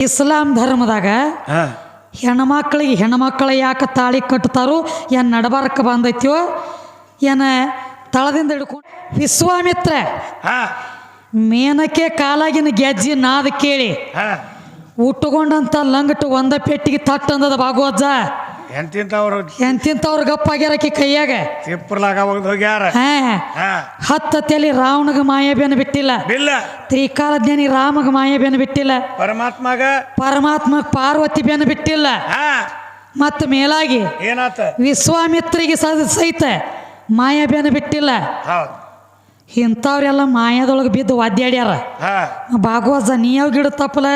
ಇಸ್ಲಾಂ ಧರ್ಮದಾಗ ಹೆಣ್ಮಕ್ಳಿಗೆ ಹೆಣ್ಮಕ್ಳು ಯಾಕೆ ತಾಳಿ ಕಟ್ತಾರೋ ಏನು ನಡಬಾರಕ್ಕೆ ಬಂದೈತ್ಯೋ ಏನ ತಳದಿಂದ ಹಿಡ್ಕೊಂಡು ವಿಶ್ವಾಮಿತ್ರ. ಮೇನಕ್ಕೆ ಕಾಲಾಗಿನ ಗೆಜ್ಜಿ ನಾದ ಕೇಳಿ ಉಟ್ಟುಕೊಂಡಂತ ಲಂಗಟ್ಟು ಒಂದ ಪೆಟ್ಟಿಗೆ ತಟ್ಟಂದದ ಭಾಗವಜ್ಜ ಎಂತಿಂತವ್ರು ಎಂತಿಂತವ್ರು ಗಪ್ಪಾಗ್ಯಾರಕಿ ಕೈಯಾಗ? ತಿಪ್ಪರ್ಲಾಗ ಹೋಗ್ದು ಹೋಗ್ಯಾರ. ಹಾ. ಹಾ. ಹತ್ತ ತಲೆ ರಾವಣಗ ಮಾಯಬೇನ ಬಿಟ್ಟಿಲ್ಲ. ಬಿಲ್ಲ. ತ್ರಿಕಾಲ ಜ್ಞಾನಿ ರಾಮಗ ಮಾಯಬೇನ ಬಿಟ್ಟಿಲ್ಲ. ಪರಮಾತ್ಮಗ ಪರಮಾತ್ಮ ಪಾರ್ವತಿ ಬೇನ ಬಿಟ್ಟಿಲ್ಲ. ಮತ್ತು ಮೇಲಾಗಿ ಏನಾತ? ವಿಶ್ವಾಮಿತ್ರಿಗೆ ಸಹಿತ ಮಾಯಾಬೇನ ಬಿಟ್ಟಿಲ್ಲ. ಹೌದು. ಇಂಥವ್ರೆಲ್ಲ ಮಾಯದೊಳಗೆ ಬಿದ್ದು ಒದ್ದಾಡ್ಯಾರ. ಭಾಗವತ ನೀ ಯಾವ ಗಿಡ ತಪ್ಪಲ?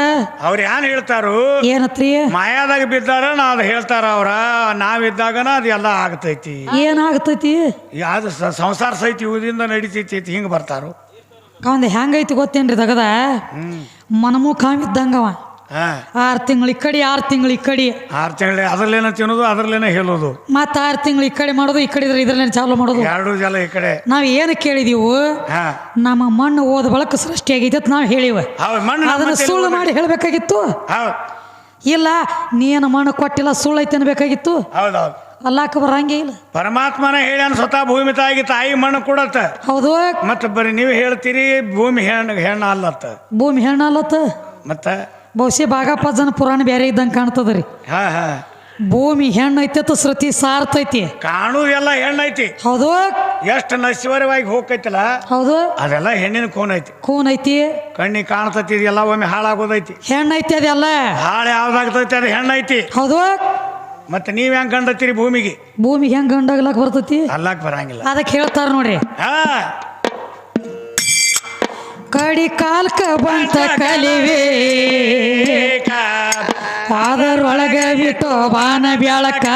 ಅವ್ರು ಏನ್ ಹೇಳ್ತಾರು? ಏನತ್ರಿ? ಮಾಯಾದಾಗ ಬಿದ್ದಾರ ನಾ ಅದು ಹೇಳ್ತಾರ ಅವ್ರ. ನಾವಿದ್ದಾಗನ ಅದು ಎಲ್ಲ ಆಗ್ತೈತಿ. ಏನಾಗ್ತೈತಿ ಯಾವ್ದು ಸಂಸಾರ ಸಹಿತ ಇವುದಿಂದ ನಡಿತೈತಿ ಹಿಂಗ್ ಬರ್ತಾರು. ಒಂದು ಹೆಂಗೈತಿ ಗೊತ್ತೇನ್ರಿ ತಗದ ಮನಮುಖ ಇದ್ದಂಗವ ಆರು ತಿಂಗಳು ಈ ಕಡೆ ಆರು ತಿಂಗಳು ಈ ಕಡೆ. ಆರು ತಿಂಗಳ ಅದ್ರಲ್ಲೇನ ತಿನ್ನೋದು ಅದ್ರಲ್ಲೇನ ಹೇಳೋದು? ಮತ್ತೆ ಆರು ತಿಂಗಳು ಈ ಕಡೆ ಮಾಡೋದು ಈ ಕಡೆ ಇದ್ರೆ ಇದ್ರಲ್ಲೇನೆ ಚಾಲು ಮಾಡೋದು? ಎರಡು ಜಲ ಈ ಕಡೆ. ನಾವು ಏನು ಕೇಳಿದೀವು ಹಾ. ನಮ್ಮ ಮಣ್ಣು ಓದ ಬಳಕ ಸೃಷ್ಟಿ ಆಗೈತೆ ಅಂತ ನಾವು ಹೇಳಿವ. ಅದನ್ನ ಸುಳ್ಳು ಮಾಡಿ ಹೇಳಬೇಕಾಗಿತ್ತು. ಇಲ್ಲ ನೀನು ಮಣ್ಣು ಕೊಟ್ಟಿಲ್ಲ ಸುಳ್ಳು ಐತೆ ಅನ್ಬೇಕಾಗಿತ್ತು. ಅಲ್ಲಾಕ ಬರಂಗೇ ಇಲ್ಲ. ಪರಮಾತ್ಮನ ಹೇಳ್ಯಾನ ಸ್ವತಃ ಭೂಮಿ ತಾಯಿ ತಾಯಿ ಮಣ್ಣು ಕೊಡತ್ತ. ಹೌದು. ಮತ್ತೆ ಬರೀ ನೀವು ಹೇಳ್ತೀರಿ ಭೂಮಿ ಹೆಣ್ಣು ಹೆಣ್ಣ ಅಲ್ಲತ್ತ. ಭೂಮಿ ಹೆಣ್ಣಲ್ಲತ್ತ ಮತ್ತೆ ಬಹುಶಃ ಬಾಗಪ್ಪಜ್ಜನ ಪುರಾಣ ಬೇರೆ ಇದ್ದಂಗೆ ಕಾಣ್ತದ ರೀ ಹಾ ಹಾ. ಭೂಮಿ ಹೆಣ್ಣು ಐತೆ ಶ್ರುತಿ ಸಾರ್ತೈತಿ ಹೆಣ್ಣು ಹೆಣ್ಣೈತಿ ಹೌದು. ಎಷ್ಟು ನಶ್ವರವಾಗಿ ಹೋಗ್ತೈತಲ್ಲ? ಹೌದು. ಅದೆಲ್ಲ ಹೆಣ್ಣಿನ ಕೋನ್ ಐತಿ. ಕೂನ್ ಐತಿ. ಕಣ್ಣಿ ಕಾಣ್ತೈತಿ ಇದೆಲ್ಲ ಒಮ್ಮೆ ಹಾಳಾಗೋದೈತಿ. ಹೆಣ್ಣು ಐತಿ ಅದೆಲ್ಲ. ಹಾಳೆ ಯಾವ್ದಾಗ್ತೈತಿ ಅದು ಹೆಣ್ಣೈತಿ ಹೌದು. ಮತ್ತೆ ನೀವ್ ಹೆಂಗ್ ಕಂಡತ್ತೀರಿ ಭೂಮಿಗೆ? ಭೂಮಿ ಹೆಂಗ್ ಗಂಡಾಗ್ಲಕ್ ಬರ್ತೈತಿ? ಅಲ್ಲಾಕ್ ಬರಂಗಿಲ್ಲ. ಅದಕ್ಕೆ ಹೇಳ್ತಾರ ನೋಡ್ರಿ. ಹಾ. ಕಡಿ ಕಾಲ್ಕ ಬಂತ ಕಲಿವೆ. ಅದರೊಳಗ ಬಿಟ್ಟು ಬಾನ ಬೆಳಕ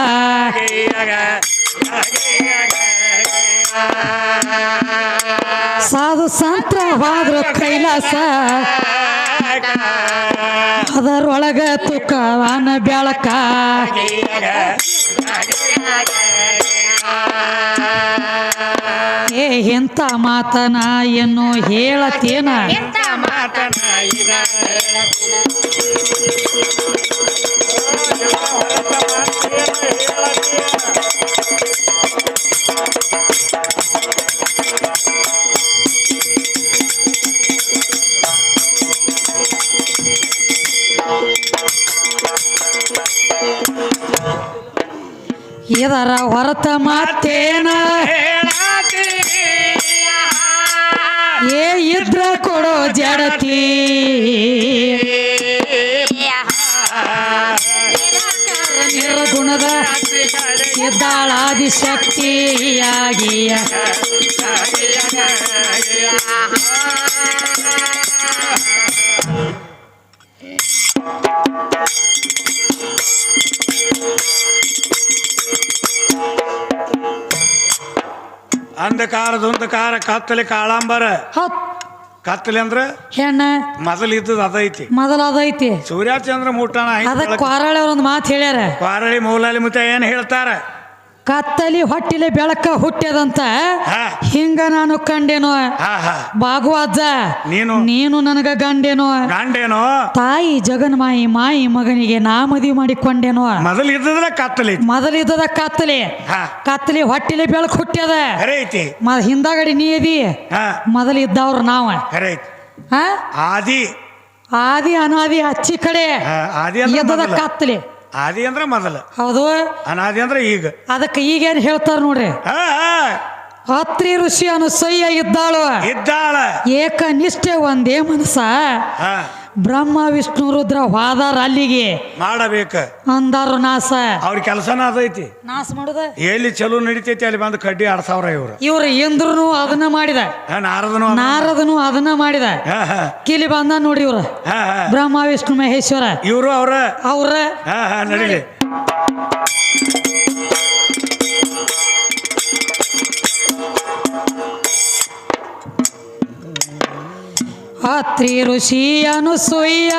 ಸಾಧು ಸಂತ್ರವಾದ್ರ ಕೈಲಾಸ. ಅದರೊಳಗ ತುಕವಾನ ಬೆಳಕ ಏ ಎಂತ ಮಾತನ ಏನು ಹೇಳತೇನ ಇದರ ಹೊರತ ಮಾತೇನ? ಏ ಇದ್ರ ಕೊಡೋ ಜಡತಿ? ನಿರ್ಗುಣದ ಇದ್ದಾಳಾದಿ ಶಕ್ತಿಯಾಗಿಯ ಅಂಧಕಾರ ಧುಂಧಕಾರ ಕತ್ತಲೆ ಕಾಳಾಂಬರ. ಕತ್ತಲೆ ಅಂದ್ರ ಹೆಣ್ಣ. ಮೊದಲ ಇದ್ದದ ಅದೈತಿ. ಮೊದಲ ಅದೈತಿ. ಸೂರ್ಯಚಂದ್ರ ಮುಟ್ಟಣ ಅದಕ್ಕೆ ಕ್ವಾರಾಳೆ ಅವ್ರ ಒಂದು ಮಾತು ಹೇಳ್ಯಾರ. ಕ್ವಾರಳಿ ಮೌಲಾಲಿ ಮುತ್ತ ಏನ್ ಹೇಳ್ತಾರ? ಕತ್ತಲಿ ಹೊಟ್ಟಿಲೆ ಬೆಳಕ ಹುಟ್ಟ್ಯದಂತ ಹಿಂಗ ನಾನು ಕಂಡೇನೋ? ಭಾಗವಾದ ನೀನು? ನೀನು ನನಗ ಗಂಡೇನೋ? ಗಂಡೇನೋ? ತಾಯಿ ಜಗನ್ ಮಾಯಿ ಮಗನಿಗೆ ನಾ ಮದುವೆ ಮಾಡಿಕೊಂಡೇನೋ? ಮೊದಲು ಕತ್ತಲಿ ಮೊದಲಿದ್ದದ ಕತ್ತಲಿ. ಕತ್ತಲಿ ಹೊಟ್ಟಿಲೆ ಬೆಳಕು ಹುಟ್ಟ್ಯದ ಹಿಂದಾಗಡಿ ನೀ ಅದಿ. ಮೊದಲಿದ್ದವ್ರು ನಾವ. ಆದಿ. ಆದಿ ಅನಾದಿ ಹಚ್ಚಿ ಕಡೆ ಕತ್ತಲಿ. ಆದಿ ಅಂದ್ರೆ ಮೊದಲ. ಹೌದು. ಅನಾದಿ ಅಂದ್ರೆ ಈಗ. ಅದಕ್ಕೆ ಈಗೇನು ಹೇಳ್ತಾರ ನೋಡ್ರಿ? ಅತ್ರಿ ಋಷಿ ಅನುಸಯ್ಯ ಇದ್ದಾಳು. ಇದ್ದಾಳ ಏಕನಿಷ್ಠೆ ಒಂದೇ ಮನಸ್ಸ? ಬ್ರಹ್ಮ ವಿಷ್ಣು ರುದ್ರ ಹೋದಾರ ಅಲ್ಲಿಗೆ. ಮಾಡಬೇಕ. ಅಂದಾರು ನಾಸ. ಅವ್ರ ಕೆಲಸನ ಅದೈತಿ ನಾಶ ಮಾಡುದ? ಎಲ್ಲಿ ಚಲೋ ನಡಿತೈತಿ ಅಲ್ಲಿ ಬಂದು ಕಡ್ಡಿ ಆಡ್ಸಾವ್ರ ಇವ್ರು. ಇವ್ರು ಇಂದ್ರನು ಅದನ್ನ ಮಾಡಿದ. ಹಾ ನಾರದನು ನಾರದನು ಅದನ್ನ ಮಾಡಿದ. ಹಾ ಹಾ. ಕಿಲಿ ಬಂದ ನೋಡಿ ಇವ್ರ. ಹಾ ಹಾ. ಬ್ರಹ್ಮ ವಿಷ್ಣು ಮಹೇಶ್ವರ. ಇವರು ಅವ್ರ. ಅವ್ರ. ಹಾ ಹಾ ನಡಿಲಿ. ಅತ್ರಿ ಋಷಿ ಅನುಸೂಯ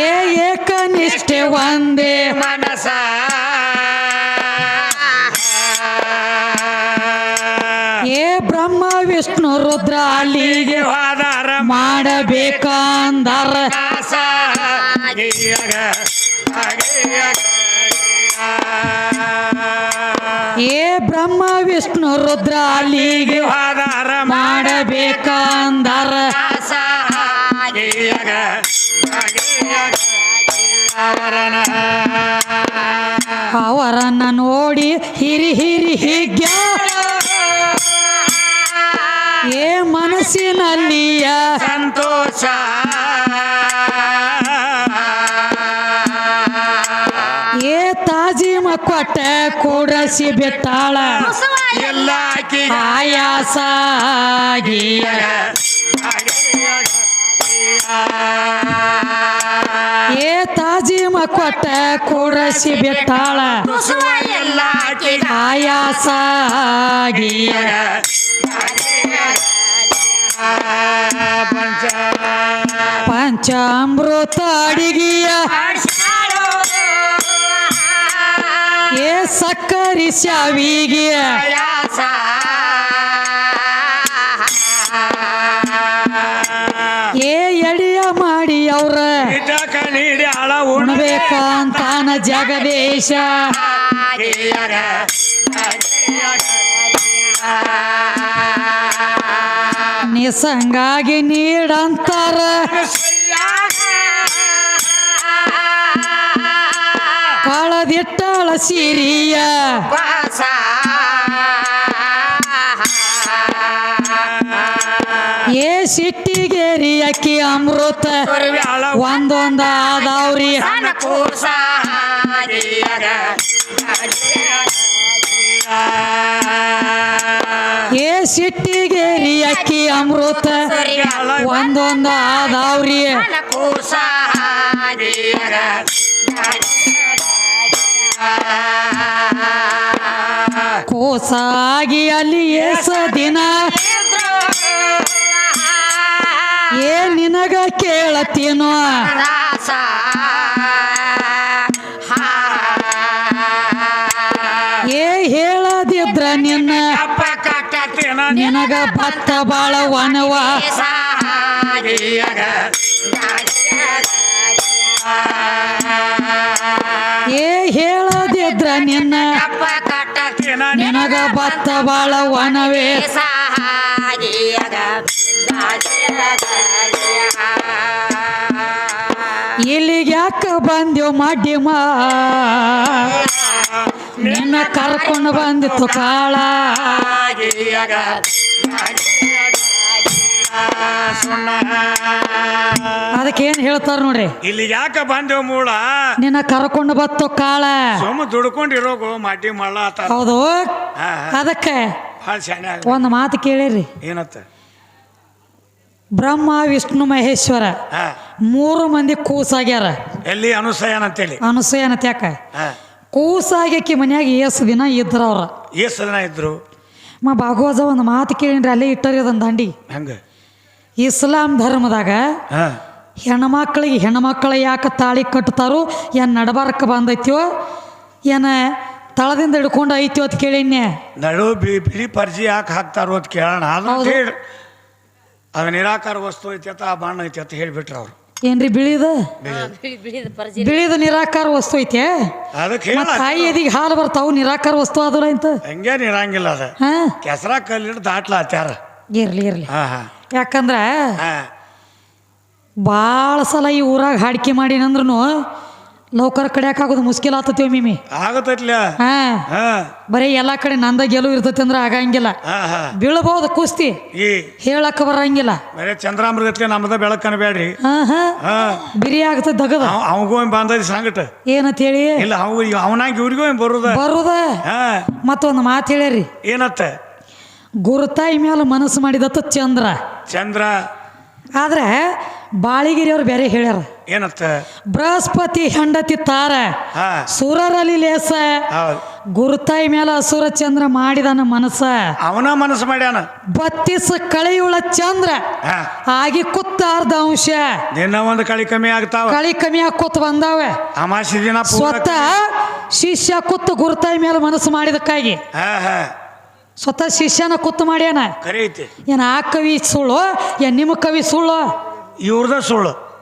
ಏ ಏಕನಿಷ್ಠೆ ಒಂದೇ ಮನಸ. ಏ ಬ್ರಹ್ಮ ವಿಷ್ಣು ರುದ್ರ ಅಲ್ಲಿಗೆ ವಾದಾರ ಮಾಡಬೇಕಂದರ. ಗಿಯಗ ಏ ಬ್ರಹ್ಮ ವಿಷ್ಣು ರುದ್ರ ಅಲ್ಲಿಗೆ ಮಾಡಬೇಕಂದರ. ಅವರನ್ನ ನೋಡಿ ಹಿರಿ ಹಿರಿ ಹಿಗ್ಯ. ಏ ಮನಸ್ಸಿನಲ್ಲಿಯ ಸಂತೋಷ ಕೊಟ್ಟ ಕೂಡಸಿ ಬೆತ್ತಾಳ. ಎಲ್ಲ ಆಯಾಸ ಏ ತಾಜಿಮ ಕೊಟ್ಟ ಕೂಡಸಿ ಬೆತ್ತಾಳ. ಎಲ್ಲ ಆಯಾಸ ಪಂಚಾಮೃತ ಅಡಿಗೆಯ. ಏ ಸಕ್ಕರಿ ಶಾವಿಗೆ. ಏ ಎಡಿಯ ಮಾಡಿ ಅವ್ರ. ಉಣ್ಬೇಕಂತಾನ ಜಗದೇಶ. ನಿಸಂಗಾಗಿ ನೀಡಂತಾರ. ಕಳದಿಟ್ಟಾಳ ಸಿರಿಯ. ಏ ಸಿಟ್ಟಿಗೇರಿ ಅಕ್ಕಿ ಅಮೃತ. ಒಂದೊಂದ ಆದಾವ್ರಿ. ಏ ಸಿಟ್ಟಿಗೇರಿ ಅಕ್ಕಿ ಅಮೃತ. ಒಂದೊಂದ ಆದಾವ್ರಿ. ಕೋಸಾಗಿ ಅಲ್ಲಿ ಏಸ ದಿನ. ಏ ನಿನಗ ಕೇಳತ್ತೀನೋ? ಏ ಹೇಳದಿದ್ರ ನಿನ್ನ? ನಿನಗ ಭತ್ತ ಬಾಳ ವನವ ಹೇಳದಿದ್ರ ನಿನ್ನ ನಿನಗ ಭತ್ತ ಬಾಳ ವನವೇ. ಇಲ್ಲಿಗೆ ಯಾಕ ಬಂದೆವು ಮಡ್ಡಿಮ ನಿನ್ನ ಕರ್ಕೊಂಡು ಬಂದಿತ್ತು ಕಾಳ. ಸುಣ್ಣ ಅದಕ್ಕೆ ಏನ್ ಹೇಳ್ತಾರ ನೋಡ್ರಿ? ಇಲ್ಲಿ ಯಾಕ ಬಂದೇವ್ ಮೂಳ? ನಿನ್ನ ಕರ್ಕೊಂಡು ಬತ್ತು ಕಾಳ. ಸುಮ್ಮ ದುಡ್ಕೊಂಡಿರೋಗು ಮಾಟಿ ಮಳ್ಳ ಆತ ಹೌದು. ಅದಕ್ಕೆ ಒಂದು ಮಾತು ಕೇಳಿರಿ. ಏನತ್ತ? ಬ್ರಹ್ಮ ವಿಷ್ಣು ಮಹೇಶ್ವರ ಮೂರು ಮಂದಿ ಕೂಸಾಗ್ಯಾರ. ಎಲ್ಲಿ ಅನುಸಯನ ಅಂತೇಳಿ? ಅನುಸಯನ ತ್ಯಾಕ ಹಾ. ಕೂಸಾಗ್ಯಾಕಿ ಮನ್ಯಾಗ ಏಸು ದಿನ ಇದ್ರ ಅವ್ರ ಏಸು ದಿನ ಇದ್ರು. ಮಾ ಭಾಗವತ ಒಂದು ಮಾತು ಕೇಳಿನ್ರಿ ಅಲ್ಲೇ ಇಟ್ಟರಿ ಅದನ್ನ ದಂಡಿ. ಹೆಂಗ? ಇಸ್ಲಾಂ ಧರ್ಮದಾಗ ಹಾ. ಹೆಣ್ಮಕ್ಳಿಗೆ ಹೆಣ್ಮಕ್ಳು ಯಾಕೆ ತಾಳಿ ಕಟ್ತಾರೋ ಏನು ನಡಬಾರಕ್ಕೆ ಬಂದೈತ್ಯೋ ಏನ ತಳದಿಂದ ಹಿಡ್ಕೊಂಡು ಐತಿ ಅಂತ ಕೇಳಿನ್ಯ ನಡು ಬಿ ಬಿಳಿ ಪರ್ಜಿ ಯಾಕೆ ಹಾಕ್ತಾರೋ ಅಂತ ಕೇಳೋಣ. ಅದು ಅದು ನಿರಾಕಾರ ವಸ್ತು ಐತಿ ಅಂತ ಆ ಬಣ್ಣ ಐತಿ ಅಂತ ಹೇಳಿಬಿಟ್ರು ಅವ್ರು. ಏನ್ರಿ ಬಿಳಿದ? ಬಿಳಿದ ನಿರಾಕಾರ ವಸ್ತು ಐತೆ? ಅದಕ್ಕೆ ತಾಯಿ ಎದಿಗೆ ಹಾಲು ಬರ್ತಾವು ನಿರಾಕಾರ ವಸ್ತು ಆದ್ರ ಅಂತ ಹಂಗೇನು ಇರಂಗಿಲ್ಲ ಅದು. ಹಾ. ಕೆಸರ ಕಲ್ಲಿಟ್ಟು ದಾಟ್ಲಾತ್ಯಾರ ಇರ್ಲಿ ಇರ್ಲಿ. ಹಾ ಹಾ. ಯಾಕಂದ್ರ ಹಾ. ಭಾಳ ಸಲ ಈ ಊರಾಗ ಹಾಡಿಕೆ ಮಾಡಿನಂದ್ರೂ ನೌಕರ ಕಡಿಯಾಕಾಗೋದು ಮುಸ್ಕಿಲ್ ಆತತಿ ಮಿಮಿ ಆಗತ್ತೈತ್ಲ. ಹಾ. ಹಾ. ಬರೀ ಎಲ್ಲಾ ಕಡೆ ನಂದ ಗೆಲುವು ಇರ್ತೈತಿ ಅಂದ್ರೆ ಆಗಂಗಿಲ್ಲ. ಬೀಳಬಹುದು ಕುಸ್ತಿ. ಹೇಳಕ್ ಬರಂಗಿಲ್ಲ. ಬರೀ ಚಂದ್ರಾಮೃಗತ್ಲೆ ನಮ್ದ ಬೆಳಕನ ಬೇಡ್ರಿ ಹಾ ಹಾ. ಹಾ. ಬಿರಿ ಆಗ್ತದ ದಗದ. ಅವ ಅವಂಗೂ ಬಂದೈತಿ ಸಂಗಟ. ಏನಂತ ಹೇಳಿ ಇಲ್ಲ ಅವ ಅವನಾಗ ಇವ್ರಿಗೂ ಬರುದ. ಬರುದ? ಹಾ. ಮತ್ತೊಂದು ಮಾತು ಹೇಳ್ಯಾರಿ. ಏನತ್ತ? ಗುರುತಾಯಿ ಮೇಲೆ ಮನಸ್ಸು ಮಾಡಿದತ್ತು ಚಂದ್ರ. ಚಂದ್ರ. ಆದ್ರೆ ಬಾಳಿಗಿರಿ ಅವ್ರು ಬೇರೆ ಹೇಳ್ಯಾರ. ಏನತ್ತ? ಬೃಹಸ್ಪತಿ ಹೆಂಡತಿ ತಾರ. ಸೂರರಲ್ಲಿ ಲೇಸ. ಗುರುತಾಯಿ ಮೇಲೆ ಅಸುರ ಚಂದ್ರ ಮಾಡಿದನ ಮನಸ್ಸ. ಅವನ ಮನಸ್ಸು ಮಾಡ್ಯಾನ. ಬತ್ತಿಸ ಕಳೆಯುಳ ಚಂದ್ರ. ಆಗಿ ಕುತ್ತ ಅರ್ಧ ಅಂಶ. ದಿನ ಒಂದು ಕಳಿ ಕಮ್ಮಿ ಆಗ್ತಾವ. ಕಳಿ ಕಮ್ಮಿ ಕೂತ್ ಬಂದಾವೆ. ಅಮಾಸಿ ದಿನ ಸ್ವತಃ ಶಿಷ್ಯ ಕುತ್ತು ಗುರುತಾಯಿ ಮೇಲೆ ಮನಸ್ಸು ಮಾಡಿದಕ್ಕಾಗಿ. ಸ್ವತಃ ಶಿಷ್ಯನ ಕುತ್ತು ಮಾಡ್ಯಾನ? ಐತಿ ಏನ್ ಆ ಕವಿ ಸುಳ್ಳು? ಏನ್ ನಿಮ್ಮ ಕವಿ ಸುಳ್ಳು? ಇವ್ರದ ಸುಳ್ಳು.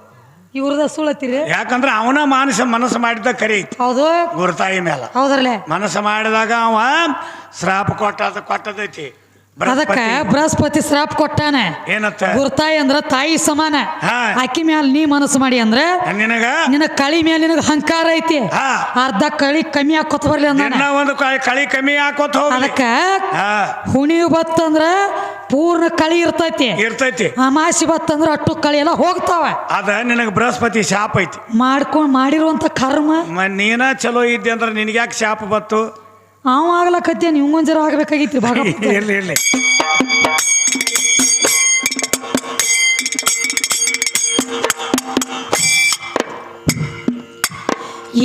ಇವ್ರದ ಸುಳ್ಳತ್ತೀರಿ ಯಾಕಂದ್ರೆ ಅವನ ಮಾನಸ ಮನಸ್ಸು ಮಾಡಿದ ಕರಿ. ಐತಿ ಹೌದು. ಗುರುತಾಯಿ ಮೇಲೆ ಹೌದ್ರಲ್ಲೇ? ಮನಸ್ಸು ಮಾಡಿದಾಗ ಅವ ಶ್ರಾಪ ಕೊಟ್ಟದ ಕೊಟ್ಟದೈತಿ. ಅದಕ್ಕ ಬೃಹಸ್ಪತಿ ಶ್ರಾಪ್ ಕೊಟ್ಟಾನೆ. ಏನತ್ತ? ಗುರ್ತಾಯಿ ಅಂದ್ರ ತಾಯಿ ಸಮಾನ. ಅಕ್ಕಿ ಮ್ಯಾಲ ನೀ ಮನಸ್ಸು ಮಾಡಿ ಅಂದ್ರೆ ನಿನಗ? ನಿನ್ನ ಕಳಿ ಮೇಲೆ ನಿನಗ ಹಂಕಾರ ಐತಿ. ಅರ್ಧ ಕಳಿ ಕಮ್ಮಿ ಹಾಕೋತ ಬರ್ಲಿ ಅಂದ್ರೆ ದಿನ ಒಂದು ಕಳಿ- ಕಮ್ಮಿ ಹಾಕೋತ ಅದಕ್ಕೆ ಅದಕ್ಕ ಹಾ. ಹುಣಿವು ಬತ್ತಂದ್ರ ಪೂರ್ಣ ಕಳಿ ಇರ್ತೈತಿ. ಇರ್ತೈತಿ. ಅಮಾಸಿ ಬತ್ತಂದ್ರ ಅಟ್ಟು ಕಳಿ ಎಲ್ಲ ಹೋಗ್ತಾವ. ಅದ ನಿನಗ ಬೃಹಸ್ಪತಿ ಶಾಪ ಐತಿ. ಮಾಡ್ಕೊಂಡ್ ಮಾಡಿರುವಂತ ಕರ್ಮ. ನೀನ ಚಲೋ ಇದ್ದೆ ಅಂದ್ರೆ ನಿನಗೆ ಯಾಕೆ ಶಾಪ ಬತ್ತು ಅವ ಆಗ್ಲಕತ್ತೇನು ನೀವು ಜರ ಆಗಬೇಕಾಗಿತ್ತು ಭಗವಂತ ಇರ್ಲಿ ಇರ್ಲಿ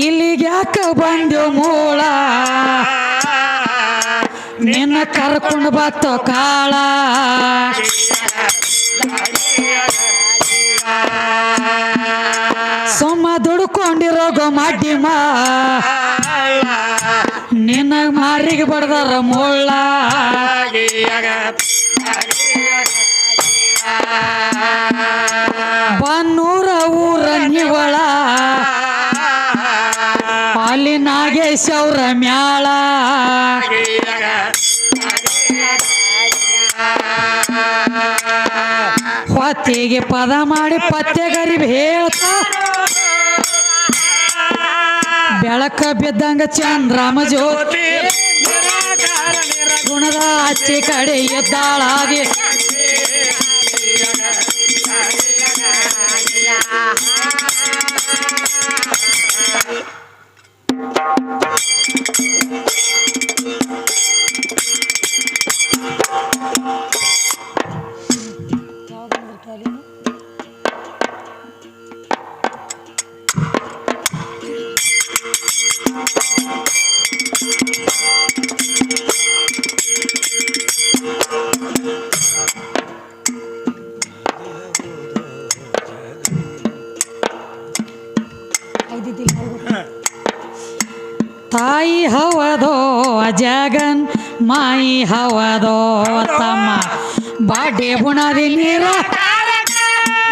ಇಲ್ಲಿಗೆ ಯಾಕ ಬಂದೆವು ಮೂಳ? ನಿನ್ನ ಕರ್ಕೊಂಡು ಬತ್ತೋ ಕಾಳ? ಸುಮ್ಮ ದುಡ್ಕೊಂಡಿರೋ ಗೋ ಮಡ್ಡಿಮ? ನಿನ್ನ ಮಾರಿಗೆ ಬಡದಾರ ಮುಳ್ಳ ಬನ್ನೂರ ಊರ ನಿವಳ ಅಲ್ಲಿ ನಾಗೇಶ್ ಅವ್ರ ಮ್ಯಾಳ. ಹೊತ್ತಿಗೆ ಪದ ಮಾಡಿ ಪತ್ತೆ ಗರಿಬ್ ಹೇಳ್ತಾ ಬೆಳಕ ಬಿದ್ದಂಗ ಚಂದ್ರಮ ಜ್ಯೋತಿ ಗುಣದ ಆಚೆ ಕಡೆ ಎದ್ದಾಳಾಗಿ ತಾಯಿ ಹವದೋ ಜಗನ್ ಮಾಯಿ ಹವದೋ ತಮ್ಮ. ಬಾಡೆ ಬುಣದಿ ನೀರ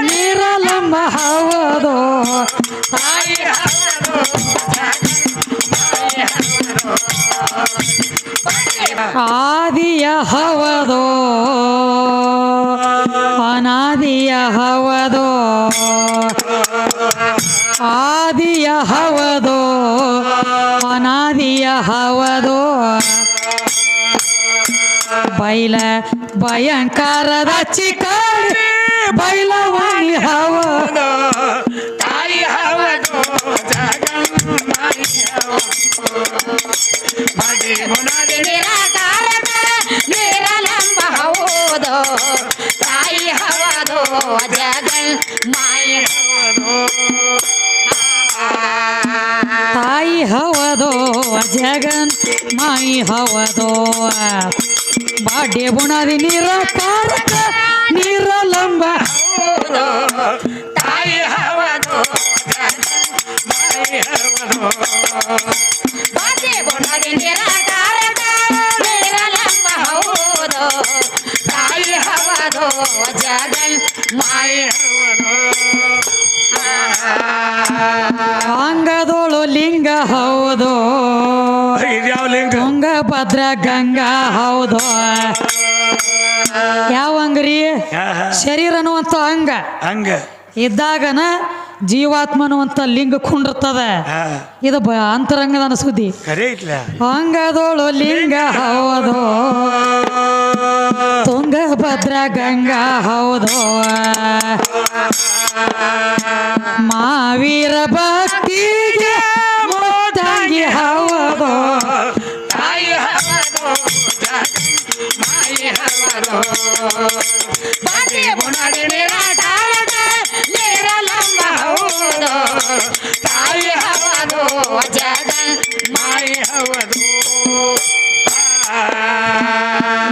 ನೀರಲಂಬ ಹವದೋ ತಾಯಿ ಆದಿಯ ಹವದೋ ಅನಾದಿಯ ಹವದೋ ಆದಿಯ ಹವದೋ ಅನಾದಿಯ ಹವದೋ ಬೈಲ ಭಯಂಕರದ ಚಿಕಾರಿ ಬೈಲವಾಣಿ ಹವದೋ ತಾಯಿ ಹವದು ಜಗನ್ಮಾಯಿ ಬಡಿ ಮಾಯಿ ಹವದೋ ನೀರ ಬುಣದಿ ನೀರ ಲಂಬ ತಾಯಿ ಹವದು ಜಗನ್ಮಾಯಿ ಹವದು ತುಂಗಭದ್ರ ಗಂಗಾ ಹೌದು. ಯಾವ ಅಂಗ್ರಿ? ಶರೀರ ಅನ್ನುವಂತ ಅಂಗ. ಹಂಗ ಇದ್ದಾಗನ ಜೀವಾತ್ಮ ಅನ್ನುವಂತ ಲಿಂಗ ಕುಂಡಿರ್ತದ. ಇದು ಬ ಅಂತರಂಗದ ಸುದ್ದಿ ಐತ್ಲ ಅಂಗದೋಳು ಲಿಂಗ ಹೌದು. ತುಂಗಭದ್ರ ಗಂಗಾ ಹೌದು. ಮಾವೀರ ಭಕ್ತಿ ಹೌದು.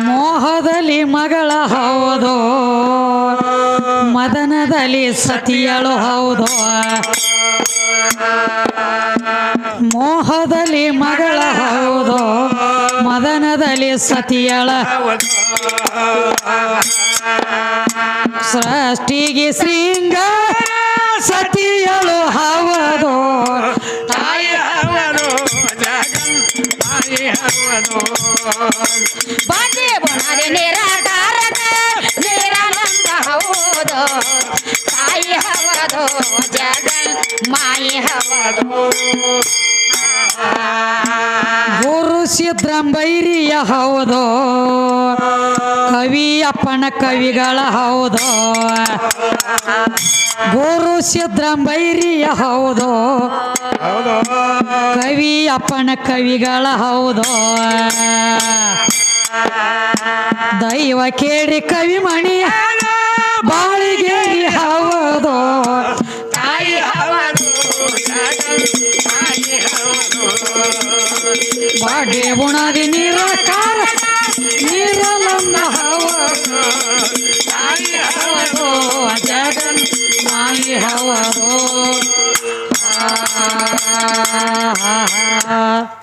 ಮೋಹದಲ್ಲಿ ಮಗಳ ಹೌದು ಮದನದ ಮದನದಲ್ಲಿ ಸತಿಯಳು ಹೌದು. ಮೋಹದಲ್ಲಿ ಮಗಳ ಹೌದು ಮದನದಲ್ಲಿ ಸತಿಯಳ. ಸೃಷ್ಟಿಗೆ ಶೃಂಗ ಸತಿಯಳು ಹೌದು ತಾಯಿ ಹವನು ಜಗನ್ ತಾಯಿ ನಿರಾಕಾರದ ಸಿದ್ರಂಬೈರಿಯ ಹೌದು. ಕವಿ ಅಪ್ಪನ ಕವಿಗಳ ಹೌದು. ಗುರು ಸಿದ್ರಂಬೈರಿಯ ಹೌದು. ಕವಿಯಪ್ಪನ ಕವಿಗಳ ಹೌದು. ದೈವ ಕೇಳಿ ಕವಿ ಮಣಿಯ ಬಾಳಿಗೆ ಹೌದು. ಬಾಡೆ ಬುಣದಿ ನಿರಾಕಾರ ನೀರಲನ್ನ ತಾಯಿ ಜಗನ್ ಮಾಯಿ ಹವರೋ. ಆ.